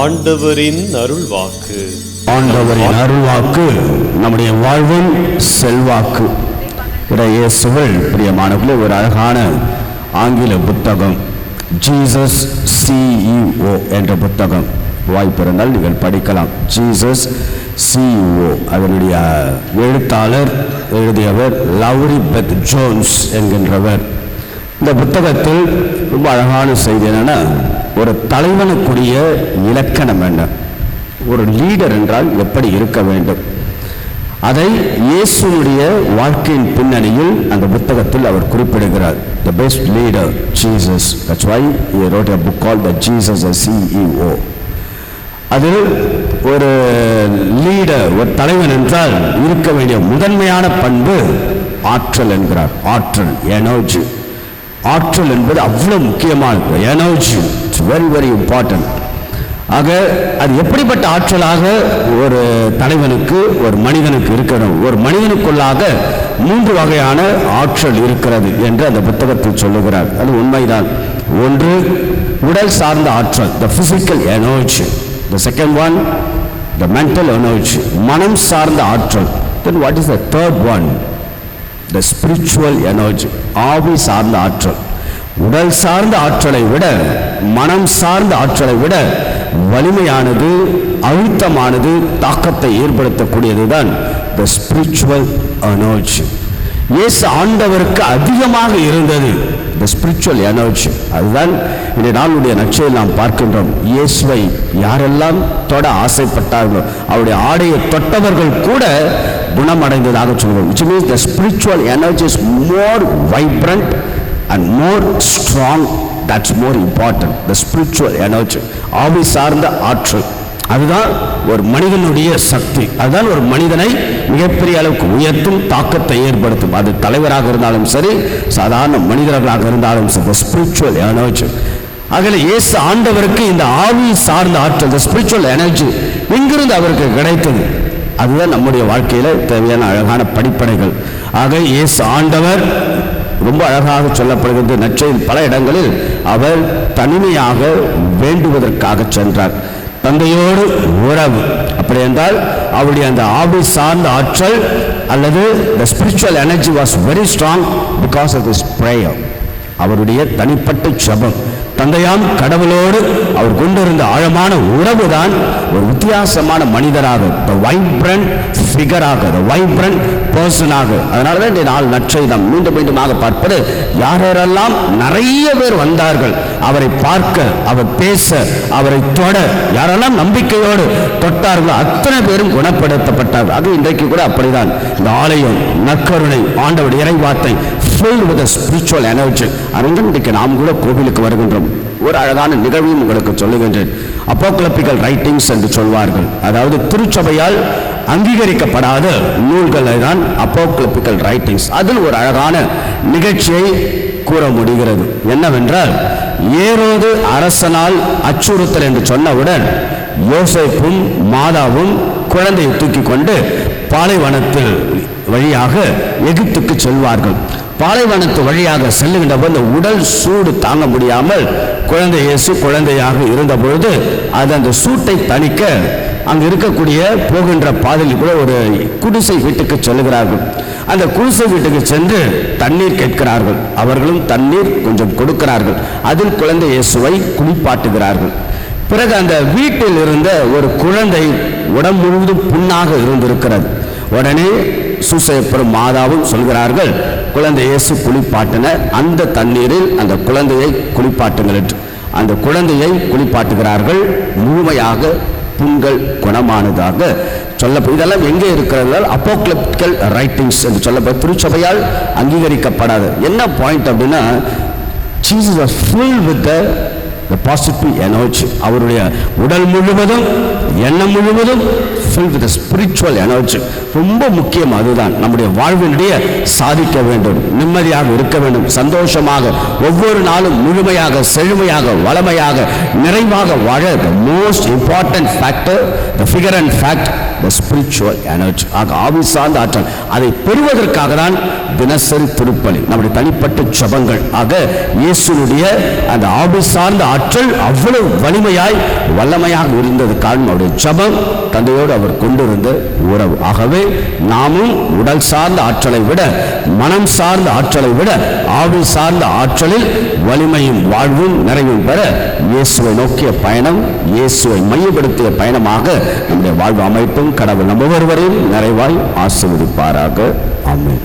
ஆண்டவரின் அருள்வாக்கு. ஆண்டவரின் அருள்வாக்கு நம்முடைய வாழ்வும் செல்வாக்கு. இயேசுவில் பிரியமானவர்களே ஒரு அழகான ஆங்கில புத்தகம் ஜீசஸ் சிஇஓ என்ற புத்தகம். வாய்ப்பிருந்தால் நீங்கள் படிக்கலாம். ஜீசஸ் சிஇஓ அதனுடைய எழுத்தாளர் எழுதியவர் லவ்ரி பெத் ஜோன்ஸ் என்கின்றவர். இந்த புத்தகத்தில் ரொம்ப அழகான செய்தி என்னன்னா ஒரு தலைவனுக்குரிய இலக்கணம் என்ன? ஒரு லீடர் என்றால் எப்படி இருக்க வேண்டும்? அதை இயேசுனுடைய வாழ்க்கையின் பின்னணியில் அந்த புத்தகத்தில் அவர் குறிப்பிடுகிறார். The best leader Jesus that's why wrote wrote book book the the Jesus as CEO அதில் ஒரு லீடர் ஒரு தலைவன் என்றால் இருக்க வேண்டிய முதன்மையான பண்பு ஆற்றல் என்கிறார். ஆற்றல் எனர்ஜி. ஆற்றல் என்பது அவ்வளோ முக்கியமானது energy it's very very important ஆக அது எப்படிப்பட்ட ஆற்றலாக ஒரு தலைவனுக்கு ஒரு மனிதனுக்கு இருக்கணும்? ஒரு மனிதனுக்குள்ளாக மூன்று வகையான ஆற்றல் இருக்கிறது என்று அந்த புத்தகத்தில் சொல்லுகிறார். அது உண்மைதான். ஒன்று உடல் சார்ந்த ஆற்றல் the physical energy the second one the mental energy மனம் சார்ந்த ஆற்றல். Then what is the third one the spiritual energy ஆவி சார்ந்த ஆற்றல். உடல் சார்ந்த ஆற்றலை விட மனம் சார்ந்த ஆற்றலை விட வலிமையானது அழுத்தமானது தாக்கத்தை ஏற்படுத்தக்கூடியது தான் த ஸ்பிரிச்சுவல் எனர்ஜி இயேசு ஆண்டவருக்கு அதிகமாக இருந்தது த ஸ்பிரிச்சுவல் எனர்ஜி அதுதான் இந்த நாளுடைய நச்சையில் நாம் பார்க்கின்றோம். இயேசுவை யாரெல்லாம் தொட ஆசைப்பட்டார்களோ அவருடைய ஆடையை தொட்டவர்கள் கூட குணமடைந்ததாக சொல்லுவோம். Which means the spiritual energy is more vibrant and more strong that's more important the spiritual energy ஆவி சார்ந்த ஆற்றல். அதுதான் ஒரு மனிதனுடைய சக்தி. அதுதான் ஒரு மனிதனை மிகப்பெரிய அளவுக்கு உயர்த்தும் தாக்கத்தை ஏற்படுத்தும். அது தலைவராக இருந்தாலும் சரி சாதாரண மனிதர்களாக இருந்தாலும் சரி ஸ்பிரிச்சுவல் எனர்ஜி அதில் இயேசு ஆண்டவருக்கு இந்த ஆவி சார்ந்த ஆற்றல் ஸ்பிரிச்சுவல் எனர்ஜி இங்கிருந்து அவருக்கு கிடைத்தது. அதுதான் நம்முடைய வாழ்க்கையில் தேவையான அழகான படிப்படைகள். ஆக இயேசு ஆண்டவர் ரொம்ப அழகாக சொல்லப்படுகிறது நற்செய்தி பல இடங்களில் அவர் தனிமையாக வேண்டுவதற்காக சென்றார். தந்தையோடு உறவு. அப்படி என்றால் அவருடைய அந்த ஆவி சார்ந்த ஆற்றல் அல்லது the spiritual energy was very strong because of this prayer அவருடைய தனிப்பட்ட ஜெபம். தந்தையாம் கடவுளோடு அவர் கொண்டிருந்த ஆழமான உறவு தான் ஒரு வித்தியாசமான மனிதராக த வைப்ரண்ட் ஃபிகராக த வைப்ரண்ட் பர்சனாக அதனால தான் இந்த நாள் நற்செய்தம் மீண்டும் மீண்டுமாக பார்ப்பது யார் யாரெல்லாம் நிறைய பேர் வந்தார்கள் அவரை பார்க்க அவர் பேச அவரை தொட யாரெல்லாம் நம்பிக்கையோடு தொட்டார்களோ அத்தனை பேரும் குணப்படுத்தப்பட்டார்கள். அது இன்றைக்கு கூட அப்படிதான். இந்த ஆலயம் நற்கருணை ஆண்டவர் இறைவார்த்தை filled with a spiritual energy. இன்றைக்கு நாம் கூட கோவிலுக்கு வருகின்றோம். ஒரு அழகான நிகழ்வையும் உங்களுக்கு சொல்லுகின்றேன். அப்போக்லப்பிக்கல் ரைட்டிங்ஸ் என்று சொல்வார்கள். அதாவது திருச்சபையால் அங்கீகரிக்கப்படாத நூல்களை தான் அப்போக்லப்பிக்கல் ரைட்டிங்ஸ் அதில் ஒரு அழகான நிகழ்ச்சியை கூற முடிகிறது. என்னவென்றால் ஏரோது அரசனால் அச்சுறுத்தல் என்று சொன்னவுடன் யோசைப்பும் மாதாவும் குழந்தையை தூக்கி கொண்டு பாலைவனத்தில் வழியாக எகிப்துக்கு செல்வார்கள். பாலைவனத்து வழியாக செல்லுகின்ற போது அந்த உடல் சூடு தாங்க முடியாமல் குழந்தை இயேசு குழந்தையாக இருந்த பொழுது அது அந்த சூட்டை தணிக்க அங்கு இருக்கக்கூடிய போகின்ற பாதையில் கூட ஒரு குடிசை வீட்டுக்கு செல்கிறார்கள் அந்த குடிசை வீட்டுக்கு சென்று தண்ணீர் கேட்கிறார்கள். அவர்களும் தண்ணீர் கொஞ்சம் கொடுக்கிறார்கள். அதில் குழந்தை இயேசுவை குளிப்பாட்டுகிறார்கள். பிறகு அந்த வீட்டில் இருந்த ஒரு குழந்தை உடம்பு முழுவதும் புண்ணாக இருந்திருக்கிறது. உடனே சூசையப்பரும் மாதாவும் சொல்கிறார்கள் குழந்தை இயேசு குளிப்பாட்டின அந்த தண்ணீரில் அந்த குழந்தையை குளிப்பாட்டுங்கள் அந்த குழந்தையை குளிப்பாட்டுகிறார்கள். முழுமையாக புண்கள் குணமானதாக சொல்லப்படும் இதெல்லாம் எங்கே இருக்கிறதால் அப்போக்லிப்டிக்கல் ரைட்டிங்ஸ் என்று சொல்லப்படும் திருச்சபையால் அங்கீகரிக்கப்படாது. என்ன பாயிண்ட் அப்படின்னா Jesus was full with the the positive அவருடைய உடல் முழுவதும் எண்ணம் முழுவதும் ஃபில் வித் ஸ்பிரிச்சுவல் எனர்ஜி ரொம்ப முக்கியம் அதுதான். நம்முடைய வாழ்வினுடைய சாதிக்க வேண்டும் நிம்மதியாக இருக்க வேண்டும் சந்தோஷமாக ஒவ்வொரு நாளும் முழுமையாக செழுமையாக வளமையாக நிறைவாக வாழ the most important factor the figure and fact the spiritual energy ஆக ஆவி சார்ந்த ஆற்றல். அதை பெறுவதற்காக தான் தினசரி திருப்பலி நம்முடைய தனிப்பட்ட ஜபங்கள். ஆக இயேசுனுடைய அந்த ஆவி சார்ந்த ஆற்றல் அவ்வளவு வலிமையாய் வல்லமையாக இருந்தது காரணம். அவருடைய ஜபம் தந்தையோடு அவர் கொண்டிருந்த உறவு. ஆகவே நாமும் உடல் சார்ந்த ஆற்றலை விட மனம் சார்ந்த ஆற்றலை விட ஆவி சார்ந்த ஆற்றலில் வலிமையும் வாழ்வும் நிறைவும் பெற இயேசுவை நோக்கிய பயணம் இயேசுவை மையப்படுத்திய பயணமாக நம்முடைய வாழ்வு அமைப்பும் கடவுள் நம்ம ஒருவரையும் நிறைவாய் ஆசீர்வதிப்பாராக. ஆமென்.